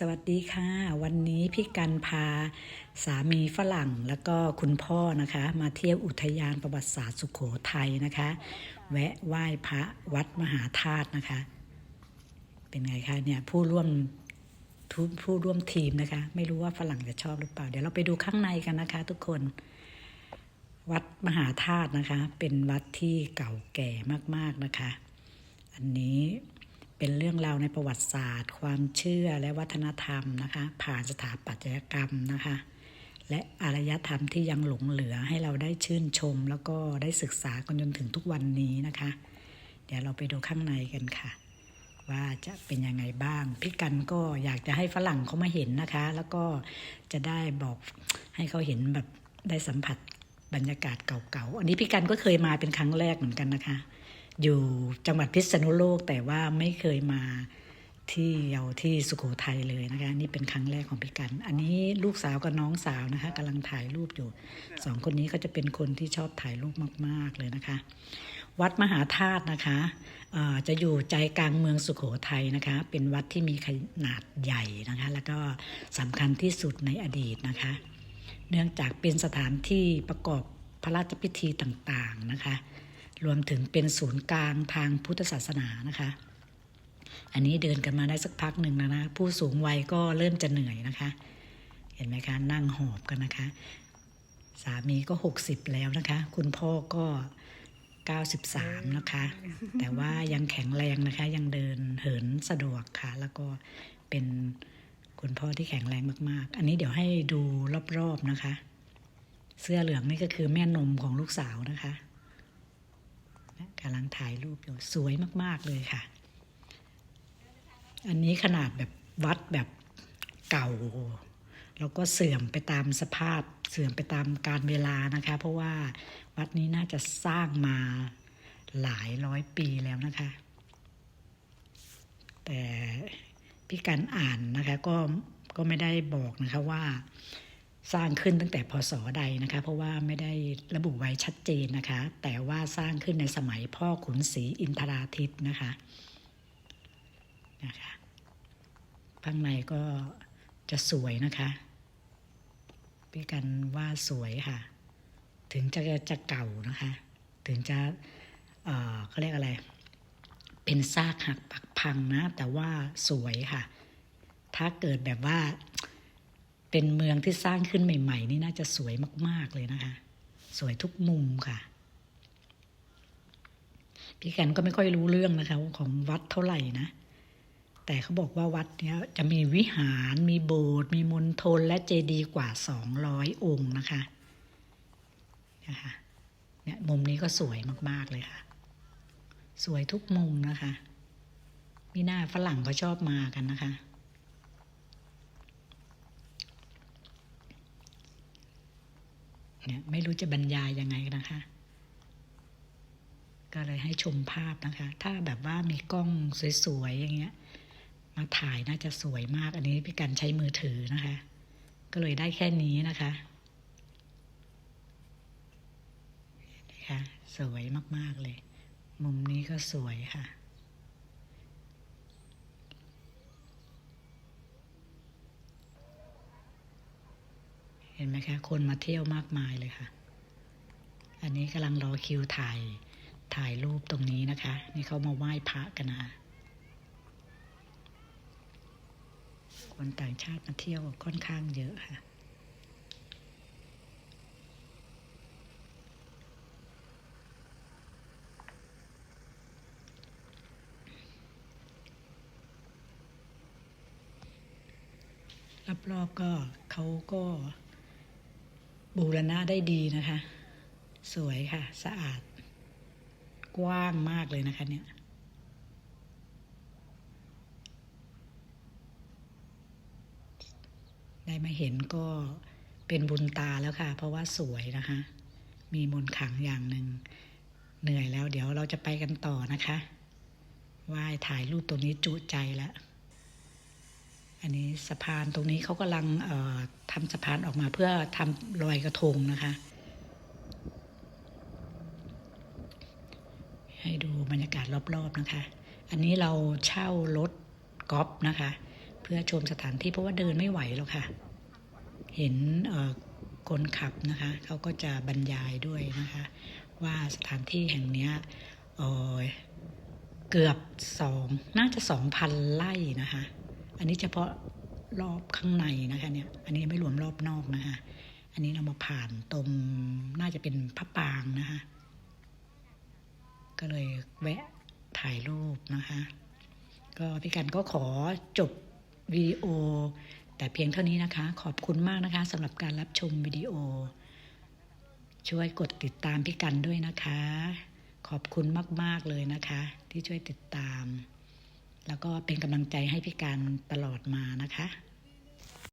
สวัสดีค่ะ วันนี้พี่กันพาสามีฝรั่งแล้วก็คุณพ่อนะคะ มาเที่ยวอุทยานประวัติศาสตร์สุขโขทัยนะคะ แวะไหว้พระวัดมหาธาตุนะคะ เป็นไงคะเนี่ยผู้ร่วมทุผู้ร่วมทีมนะคะ ไม่รู้ว่าฝรั่งจะชอบหรือเปล่า เดี๋ยวเราไปดูข้างในกันนะคะ ทุกคน วัดมหาธาตุนะคะ เป็นวัดที่เก่าแก่มากๆนะคะ อันนี้ เป็นเรื่องราวในประวัติศาสตร์ ความเชื่อและวัฒนธรรมนะคะ ผ่านสถาปัตยกรรมนะคะ และอารยธรรมที่ยังหลงเหลือให้เราได้ชื่นชม แล้วก็ได้ศึกษากันจนถึงทุกวันนี้นะคะ เดี๋ยวเราไปดูข้างในกันค่ะ ว่าจะเป็นยังไงบ้าง พี่กันก็อยากจะให้ฝรั่งเขามาเห็นนะคะ แล้วก็จะได้บอกให้เขาเห็นแบบได้สัมผัสบรรยากาศเก่าๆ อันนี้พี่กันก็เคยมาเป็นครั้งแรกเหมือนกันนะคะ อยู่จังหวัดพิษณุโลกแต่ว่าไม่เคยมาที่เยาที่สุโขทัยเลยนะคะ นี่เป็นครั้งแรกของพี่กัน อันนี้ลูกสาวกับน้องสาวนะคะกำลังถ่ายรูปอยู่สองคนนี้ก็จะเป็นคนที่ชอบถ่ายรูปมาก ๆเลยนะคะ วัดมหาธาตุนะคะจะอยู่ใจกลางเมืองสุโขทัยนะคะ เป็นวัดที่มีขนาดใหญ่นะคะ แล้วก็สำคัญที่สุดในอดีตนะคะ เนื่องจากเป็นสถานที่ประกอบพระราชพิธีต่างๆนะคะ รวมถึงเป็นศูนย์กลางทางพุทธศาสนานะคะ อันนี้เดินกันมาได้สักพักหนึ่งแล้วนะ ผู้สูงวัยก็เริ่มจะเหนื่อยนะคะ เห็นไหมคะ นั่งหอบกันนะคะ สามีก็ 60 แล้วนะคะ คุณพ่อก็ 93 นะคะ แต่ว่ายังแข็งแรงนะคะ ยังเดินเหินสะดวกค่ะ แล้วก็เป็นคุณพ่อที่แข็งแรงมาก ๆ อันนี้เดี๋ยวให้ดูรอบ ๆ นะคะ เสื้อเหลืองนี่ก็คือแม่นมของลูกสาวนะคะ กำลังถ่ายรูปอยู่สวยมาก ๆ เลยค่ะ อันนี้ขนาดแบบวัดแบบเก่า แล้วก็เสื่อมไปตามสภาพเสื่อมไปตามการเวลานะคะ เพราะว่าวัดนี้น่าจะสร้างมาหลายร้อยปีแล้วนะคะ แต่พี่การอ่านนะคะก็ก็ไม่ได้บอกนะคะว่า สร้างขึ้นตั้งแต่พศใดนะคะ เพราะว่าไม่ได้ระบุไว้ชัดเจนนะคะ แต่ว่าสร้างขึ้นในสมัยพ่อขุนศรีอินทราทิตนะคะนะคะข้างในก็จะสวยนะคะพี่กันว่าสวยค่ะ ถึงจะจะเก่านะคะ ถึงจะเอ่อเขาเรียกอะไร เป็นซากหักปักพังนะ แต่ว่าสวยค่ะ ถ้าเกิดแบบว่า เป็นเมืองที่สร้างขึ้นใหม่ ๆ นี่น่าจะสวยมาก ๆ เลยนะคะ สวยทุกมุมค่ะ พี่กันก็ไม่ค่อยรู้เรื่องนะคะของวัดเท่าไหร่นะ แต่เขาบอกว่าวัดเนี้ยจะมีวิหาร มีโบสถ์ มีมณฑลและเจดีย์กว่า200อยองค์นะคะ นะคะเนี่ยมุมนี้ก็สวยมาก ๆ เลยค่ะ สวยทุกมุมนะคะ มีหน้าฝรั่งก็ชอบมากันนะคะ เนี่ยไม่รู้จะบรรยายยังไงนะคะ ก็เลยให้ชมภาพนะคะ ถ้าแบบว่ามีกล้องสวยๆอย่างเงี้ย มาถ่ายน่าจะสวยมาก อันนี้พี่กันใช้มือถือนะคะ ก็เลยได้แค่นี้นะคะนะคะสวยมากๆเลย มุมนี้ก็สวยค่ะ เห็นไหมคะ คนมาเที่ยวมากมายเลยค่ะ อันนี้กำลังรอคิวถ่ายถ่ายรูปตรงนี้นะคะ นี่เขามาไหว้พระกันนะคนต่างชาติมาเที่ยวค่อนข้างเยอะค่ะรอบๆก็เขาก็ บูรณะได้ดีนะคะ สวยค่ะ สะอาด กว้างมากเลยนะคะเนี่ยได้มาเห็นก็เป็นบุญตาแล้วค่ะ เพราะว่าสวยนะคะ มีมนต์ขังอย่างหนึ่งเหนื่อยแล้ว เดี๋ยวเราจะไปกันต่อนะคะว่ายถ่ายรูปตรงนี้จุใจแล้ว อันนี้สะพานตรงนี้เขากำลังทำสะพานออกมาเพื่อทำลอยกระทงนะคะ ให้ดูบรรยากาศรอบๆนะคะ อันนี้เราเช่ารถกอล์ฟนะคะ เพื่อชมสถานที่เพราะว่าเดินไม่ไหวแล้วค่ะ เห็นคนขับนะคะเขาก็จะบรรยายด้วยนะคะ ว่าสถานที่แห่งนี้เเกือบสองน่าจะสองพันไร่นะคะ อันนี้เฉพาะรอบข้างในนะคะเนี่ย อันนี้ไม่รวมรอบนอกนะคะ อันนี้เรามาผ่านตรงน่าจะเป็นพระปางนะคะ ก็เลยแวะถ่ายรูปนะคะ ก็พี่กันก็ขอจบวิดีโอ แต่เพียงเท่านี้นะคะ ขอบคุณมากนะคะสำหรับการรับชมวิดีโอ ช่วยกดติดตามพี่กันด้วยนะคะ ขอบคุณมาก ๆ เลยนะคะ ที่ช่วยติดตาม แล้วก็เป็นกำลังใจให้พี่การตลอดมานะคะ